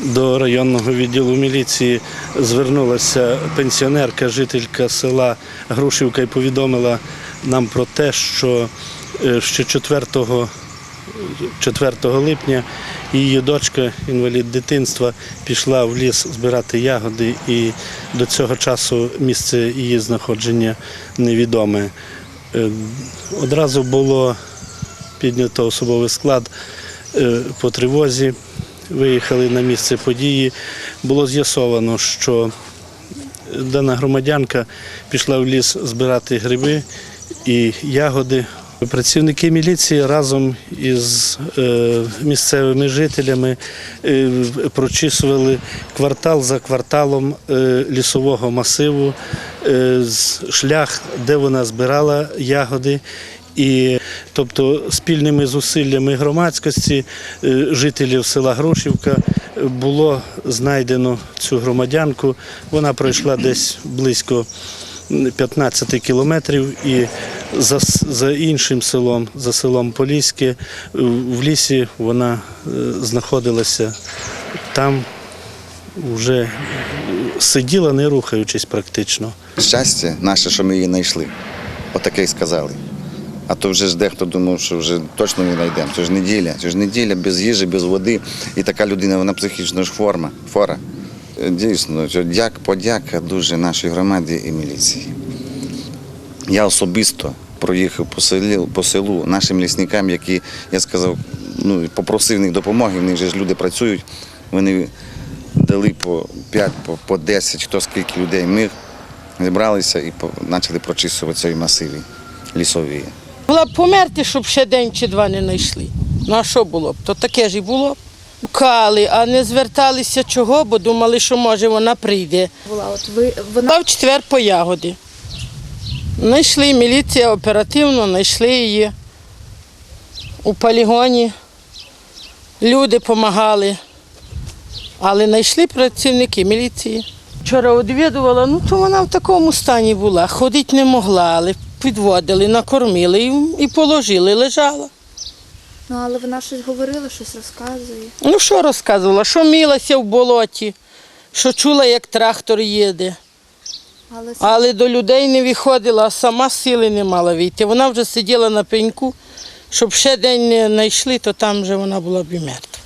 До районного відділу міліції звернулася пенсіонерка, жителька села Грушівка і повідомила нам про те, що е, ще 4, 4 липня її дочка, інвалід дитинства, пішла в ліс збирати ягоди, і до цього часу місце її знаходження невідоме. Е, Одразу було піднято особовий склад е, по тривозі. Виїхали на місце події. Було з'ясовано, що дана громадянка пішла в ліс збирати гриби і ягоди. Працівники міліції разом із е, місцевими жителями е, прочісували квартал за кварталом е, лісового масиву, шлях, де вона збирала ягоди. І тобто спільними зусиллями громадськості, е, жителів села Грошівка, е, було знайдено цю громадянку. Вона пройшла десь близько 15 кілометрів і за, за іншим селом, за селом Поліське, е, в лісі вона знаходилася там, вже сиділа, не рухаючись практично. Щастя наше, що ми її знайшли. Отаке й сказали. А то вже ж дехто думав, що вже точно не знайдемо. Це ж неділя, це ж неділя без їжі, без води. І така людина, вона психічно ж форма, фора. Дійсно, дяк, подяка дуже нашій громаді і міліції. Я особисто проїхав по селі, по селу нашим лісникам, які, я сказав, ну, попросив них допомоги, в них же ж люди працюють. Вони дали по 5, по, по 10, хто скільки людей міг. Зібралися і по- почали прочисувати цей масиві лісові. Була б померти, щоб ще день чи два не знайшли. Ну а що було б? То таке ж і було б. Кали, а не зверталися чого, бо думали, що може вона прийде. була. От ви вона в четвер по ягоди. Знайшли міліція оперативно, знайшли її у полігоні. Люди допомагали, але знайшли працівники міліції. Вчора відвідувала, ну то вона в такому стані була. Ходити не могла, але підводили, накормили і, і положили, лежала. ну але вона щось говорила, щось розказує. Ну що розказувала? Що милася в болоті, що чула, як трактор їде. Але це Але до людей не виходила, а сама сили не мала вийти. Вона вже сиділа на пеньку, щоб ще день не знайшли, то там вже вона була б і мертва.